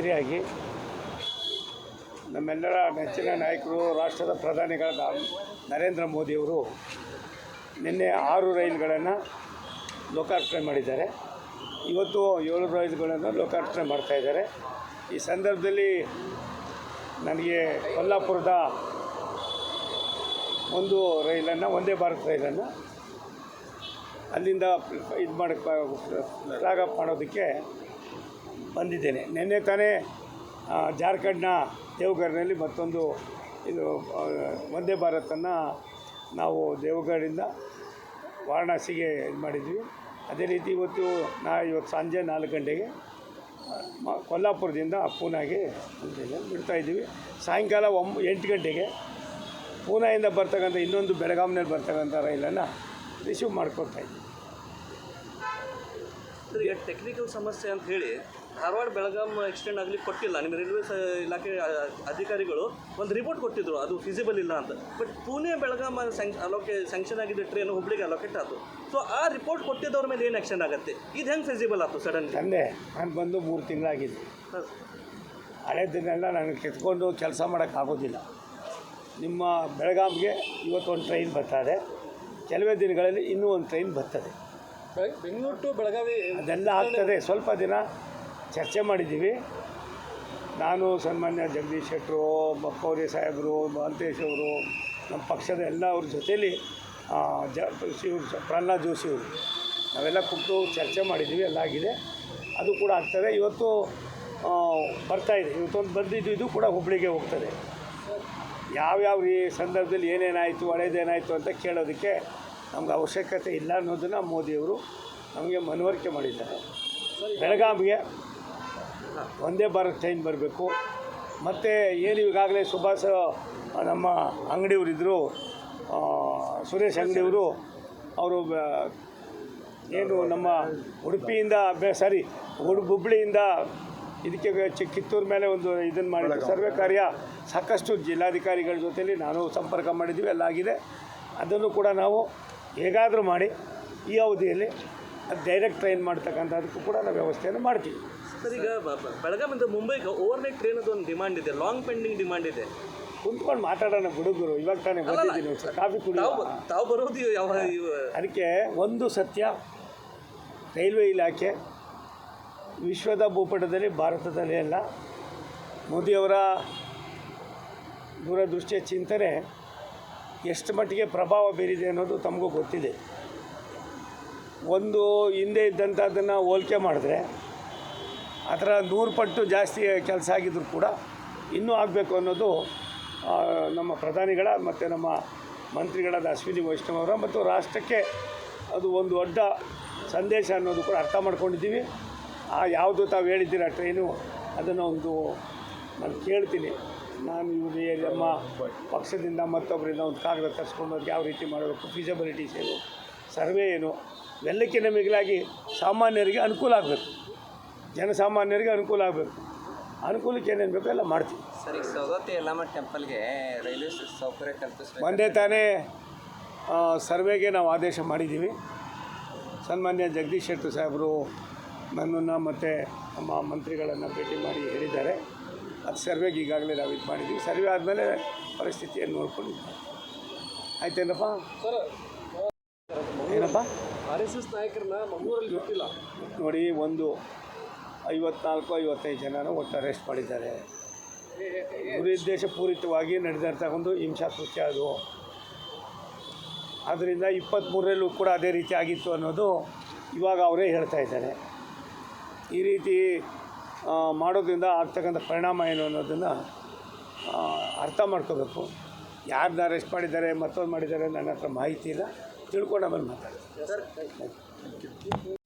ಮಂತ್ರಿಯಾಗಿ ನಮ್ಮೆಲ್ಲರ ನೆಚ್ಚಿನ ನಾಯಕರು, ರಾಷ್ಟ್ರದ ಪ್ರಧಾನಿಗಳಾದ ನರೇಂದ್ರ ಮೋದಿಯವರು ನಿನ್ನೆ ಆರು ರೈಲುಗಳನ್ನು ಲೋಕಾರ್ಪಣೆ ಮಾಡಿದ್ದಾರೆ. ಇವತ್ತು ಏಳು ರೈಲುಗಳನ್ನು ಲೋಕಾರ್ಪಣೆ ಮಾಡ್ತಾಯಿದ್ದಾರೆ ಈ ಸಂದರ್ಭದಲ್ಲಿ ನನಗೆ ಕೊಲ್ಲಾಪುರದ ಒಂದು ರೈಲನ್ನು, ಒಂದೇ ಭಾರತ ರೈಲನ್ನು ಅಲ್ಲಿಂದ ಇದು ಮಾಡಕ್ಕೆ ಫ್ಲಾಗ್ ಆಫ್ ಮಾಡೋದಕ್ಕೆ ಬಂದಿದ್ದೇನೆ. ನಿನ್ನೆ ತಾನೇ ಜಾರ್ಖಂಡ್ನ ದೇವಘರ್ನಲ್ಲಿ ಮತ್ತೊಂದು ಇದು ವಂದೇ ಭಾರತನ್ನು ನಾವು ದೇವಗಢದಿಂದ ವಾರಣಾಸಿಗೆ ಇದು ಮಾಡಿದ್ವಿ. ಅದೇ ರೀತಿ ಇವತ್ತು ನಾ ಇವತ್ತು ಸಂಜೆ ನಾಲ್ಕು ಗಂಟೆಗೆ ಕೊಲ್ಲಾಪುರದಿಂದ ಪೂನಾಗೆ ಬಿಡ್ತಾ ಇದ್ದೀವಿ. ಸಾಯಂಕಾಲ ಒಂಬ ಎಂಟು ಗಂಟೆಗೆ ಪೂನಾಯಿಂದ ಬರ್ತಕ್ಕಂಥ ಇನ್ನೊಂದು ಬೆಳಗಾವಿನಲ್ಲಿ ಬರ್ತಕ್ಕಂಥ ರೈಲನ್ನು ರಿಸೀವ್ ಸರ್, ಟೆಕ್ನಿಕಲ್ ಸಮಸ್ಯೆ ಅಂತ ಹೇಳಿ ಧಾರವಾಡ ಬೆಳಗಾಂ ಎಕ್ಸ್ಟೆಂಡ್ ಆಗಲಿಕ್ಕೆ ಕೊಟ್ಟಿಲ್ಲ. ನಿಮ್ಮ ರೈಲ್ವೆ ಇಲಾಖೆ ಅಧಿಕಾರಿಗಳು ಒಂದು ರಿಪೋರ್ಟ್ ಕೊಟ್ಟಿದ್ರು ಅದು ಫಿಸಿಬಲ್ ಇಲ್ಲ ಅಂತ. ಬಟ್ ಪುಣೆ ಬೆಳಗಾಂ ಸ್ಯಾಂಕ್ ಅಲೋಕೆ ಸ್ಯಾಂಕ್ಷನ್ ಆಗಿದ್ದ ಟ್ರೈನ್ ಹುಬ್ಳಿಗೆ ಅಲೋಕೇಟ್ ಆಯಿತು ಸೊ ಆ ರಿಪೋರ್ಟ್ ಕೊಟ್ಟಿದ್ದವ್ರ ಮೇಲೆ ಏನು ಆ್ಯಕ್ಷನ್ ಆಗುತ್ತೆ? ಇದು ಹೆಂಗೆ ಫಿಸಿಬಲ್ ಆಯ್ತು ಸಡನ್ ತಂದೆ ನಾನು ಬಂದು ಮೂರು ತಿಂಗಳಾಗಿದ್ದು. ಹಳೆ ದಿನಗಳನ್ನ ನಾನು ಕೆತ್ಕೊಂಡು ಕೆಲಸ ಮಾಡೋಕ್ಕಾಗೋದಿಲ್ಲ ನಿಮ್ಮ ಬೆಳಗಾವಿಗೆ ಇವತ್ತೊಂದು ಟ್ರೈನ್ ಬರ್ತದೆ. ಕೆಲವೇ ದಿನಗಳಲ್ಲಿ ಇನ್ನೂ ಒಂದು ಟ್ರೈನ್ ಬರ್ತದೆ. ಬೆಂಗಳೂರು ಟು ಬೆಳಗಾವಿ ಅದೆಲ್ಲ ಆಗ್ತದೆ. ಸ್ವಲ್ಪ ದಿನ ಚರ್ಚೆ ಮಾಡಿದ್ದೀವಿ. ನಾನು ಸನ್ಮಾನ್ಯ ಜಗದೀಶ್ ಶೆಟ್ಟರು ಬಕ್ಕೌರಿ ಸಾಹೇಬರು ಮಹಂತೇಶ್ ಅವರು, ನಮ್ಮ ಪಕ್ಷದ ಎಲ್ಲ ಅವ್ರ ಜೊತೇಲಿ ಜ ಪ್ರಹ್ಲಾದ್ ಜೋಶಿ ಅವರು. ನಾವೆಲ್ಲ ಕೂತು ಚರ್ಚೆ ಮಾಡಿದ್ದೀವಿ, ಎಲ್ಲ ಆಗಿದೆ. ಅದು ಕೂಡ ಆಗ್ತದೆ. ಇವತ್ತು ಬರ್ತಾಯಿದೆ ಇವತ್ತೊಂದು ಬಂದಿದ್ದು, ಇದು ಕೂಡ ಹುಬ್ಬಳ್ಳಿಗೆ ಹೋಗ್ತದೆ. ಯಾವ್ಯಾವ ಈ ಸಂದರ್ಭದಲ್ಲಿ ಏನೇನಾಯಿತು ಹಳೇದೇನಾಯಿತು ಅಂತ ಕೇಳೋದಕ್ಕೆ ನಮ್ಗೆ ಅವಶ್ಯಕತೆ ಇಲ್ಲ ಅನ್ನೋದನ್ನು ಮೋದಿಯವರು ನಮಗೆ ಮನವರಿಕೆ ಮಾಡಿದ್ದಾರೆ. ಬೆಳಗಾವಿಗೆ ಒಂದೇ ಭಾರತ್ ಟ್ರೈನ್ ಬರಬೇಕು. ಮತ್ತು ಏನು ಈಗಾಗಲೇ ಸುಭಾಷ್ ನಮ್ಮ ಅಂಗಡಿಯವರಿದ್ದರು ಸುರೇಶ್ ಅಂಗಡಿಯವರು ಅವರು ಏನು ನಮ್ಮ ಉಡುಪಿಯಿಂದ ಬೆ ಸಾರಿ ಉಡು ಹುಬ್ಳಿಯಿಂದ ಇದಕ್ಕೆ ಚಿ ಕಿತ್ತೂರು ಮೇಲೆ ಒಂದು ಇದನ್ನು ಮಾಡಿದ್ದು ಸರ್ವೆ ಕಾರ್ಯ ಸಾಕಷ್ಟು ಜಿಲ್ಲಾಧಿಕಾರಿಗಳ ಜೊತೆಯಲ್ಲಿ ನಾನು ಸಂಪರ್ಕ ಮಾಡಿದ್ದೀವಿ ಎಲ್ಲ ಆಗಿದೆ. ಅದನ್ನು ಕೂಡ ನಾವು ಹೇಗಾದರೂ ಮಾಡಿ ಈ ಅವಧಿಯಲ್ಲಿ ಡೈರೆಕ್ಟ್ ಟ್ರೈನ್ ಮಾಡ್ತಕ್ಕಂಥದಕ್ಕೂ ಕೂಡ ನಾವು ವ್ಯವಸ್ಥೆಯನ್ನು ಮಾಡ್ತೀವಿ. ಸರ್ ಈಗ ಬೆಳಗಾವಿಂದ ಮುಂಬೈಗೆ ಓವರ್ ನೈಟ್ ಟ್ರೈನ್ ಒಂದು ಡಿಮಾಂಡ್ ಇದೆ ಲಾಂಗ್ ಪೆಂಡಿಂಗ್ ಡಿಮಾಂಡ್ ಇದೆ. ಕುಂತ್ಕೊಂಡು ಮಾತಾಡೋಣ ಹುಡುಗರು ಇವಾಗ ತಾನೇ ಬಂದಿದ್ದೀನಿ ಸರ್ ಕಾಫಿ ತಾವು ತಾವು ಬರೋದು ಯಾವ ಅದಕ್ಕೆ ಒಂದು ಸತ್ಯ ರೈಲ್ವೆ ಇಲಾಖೆ ವಿಶ್ವದ ಭೂಪಟದಲ್ಲಿ ಭಾರತದಲ್ಲಿ ಅಲ್ಲ ಮೋದಿಯವರ ದೂರದೃಷ್ಟಿಯ ಚಿಂತನೆ ಎಷ್ಟು ಮಟ್ಟಿಗೆ ಪ್ರಭಾವ ಬೀರಿದೆ ಅನ್ನೋದು ತಮಗೂ ಗೊತ್ತಿದೆ. ಒಂದು ಹಿಂದೆ ಇದ್ದಂಥದ್ದನ್ನು ಹೋಲಿಕೆ ಮಾಡಿದ್ರೆ ಅದರ ನೂರು ಪಟ್ಟು ಜಾಸ್ತಿ ಕೆಲಸ ಆಗಿದ್ರು ಕೂಡ ಇನ್ನೂ ಆಗಬೇಕು ಅನ್ನೋದು ನಮ್ಮ ಪ್ರಧಾನಿಗಳ ಮತ್ತು ನಮ್ಮ ಮಂತ್ರಿಗಳಾದ ಅಶ್ವಿನಿ ವೈಷ್ಣವ್ ಅವರ ಮತ್ತು ರಾಷ್ಟ್ರಕ್ಕೆ ಅದು ಒಂದು ದೊಡ್ಡ ಸಂದೇಶ ಅನ್ನೋದು ಕೂಡ ಅರ್ಥ ಮಾಡ್ಕೊಂಡಿದ್ದೀವಿ. ಆ ಯಾವುದು ತಾವು ಹೇಳಿದ್ದೀರ ಟ್ರೈನು, ಅದನ್ನು ಒಂದು ನಾನು ಕೇಳ್ತೀನಿ. ನಾನು ಇವರು ನಮ್ಮ ಪಕ್ಷದಿಂದ ಮತ್ತೊಬ್ಬರಿಂದ ಒಂದು ಕಾಗದ ತರಿಸ್ಕೊಂಡು ಅದಕ್ಕೆ ಯಾವ ರೀತಿ ಮಾಡಬೇಕು ಫಿಸಬಿಲಿಟೀಸ್ ಏನು, ಸರ್ವೆ ಏನು, ಎಲ್ಲಕ್ಕಿಂತ ಮಿಗಿಲಾಗಿ ಸಾಮಾನ್ಯರಿಗೆ ಅನುಕೂಲ ಆಗಬೇಕು. ಜನಸಾಮಾನ್ಯರಿಗೆ ಅನುಕೂಲ ಆಗಬೇಕು. ಅನುಕೂಲಕ್ಕೆ ಏನೇನು ಬೇಕೋ ಎಲ್ಲ ಮಾಡ್ತೀವಿ. ಸರಿ ಈಗ ಸೌದತ್ತಿ ಯಲ್ಲಮ್ಮ ಟೆಂಪಲ್ಗೆ ರೈಲ್ವೆ ಸೌಕರ್ಯ ಕಲ್ಪಿಸ್ಬೇಕು. ಒಂದೇ ತಾನೇ ಸರ್ವೆಗೆ ನಾವು ಆದೇಶ ಮಾಡಿದ್ದೀವಿ. ಸನ್ಮಾನ್ಯ ಜಗದೀಶ್ ಶೆಟ್ಟರ್ ಸಾಹೇಬರು ನನ್ನನ್ನು ಮತ್ತು ನಮ್ಮ ಮಂತ್ರಿಗಳನ್ನು ಭೇಟಿ ಮಾಡಿ ಹೇಳಿದ್ದಾರೆ. ಅದು ಸರ್ವೆಗೆ ಈಗಾಗಲೇ ನಾವು ಇದು ಮಾಡಿದ್ದೀವಿ. ಸರ್ವೆ ಆದಮೇಲೆ ಪರಿಸ್ಥಿತಿಯನ್ನು ನೋಡ್ಕೊಂಡಿದ್ದೀವಿ. ಆಯ್ತೇನಪ್ಪ? ಏನಪ್ಪ? ಆರ್ ಎಸ್ ಎಸ್ ನಾಯಕರನ್ನ ಮಂಗಳೂರಲ್ಲಿ ಗೊತ್ತಿಲ್ಲ ನೋಡಿ ಒಂದು ಐವತ್ನಾಲ್ಕು, ಐವತ್ತೈದು ಜನನ ಒಟ್ಟು ಅರೆಸ್ಟ್ ಮಾಡಿದ್ದಾರೆ. ದುರುದ್ದೇಶ ಪೂರಿತವಾಗಿ ನಡೆದಂಥ ಒಂದು ಹಿಂಸಾಕೃತ್ಯ ಅದು. ಆದ್ದರಿಂದ ಇಪ್ಪತ್ತ್ಮೂರರಲ್ಲೂ ಕೂಡ ಅದೇ ರೀತಿ ಆಗಿತ್ತು ಅನ್ನೋದು ಇವಾಗ ಅವರೇ ಹೇಳ್ತಾ ಇದ್ದಾರೆ. ಈ ರೀತಿ ಮಾಡೋದ್ರಿಂದ ಆಗ್ತಕ್ಕಂಥ ಪರಿಣಾಮ ಏನು ಅನ್ನೋದನ್ನು ಅರ್ಥ ಮಾಡ್ಕೋಬೇಕು. ಯಾರನ್ನ ಅರೆಸ್ಟ್ ಮಾಡಿದ್ದಾರೆ, ಮತ್ತೊಂದು ಮಾಡಿದ್ದಾರೆ ನನ್ನ ಹತ್ರ ಮಾಹಿತಿ ಇಲ್ಲ. ತಿಳ್ಕೊಂಡು ಆಮೇಲೆ ಮಾತಾಡ್ತೀನಿ.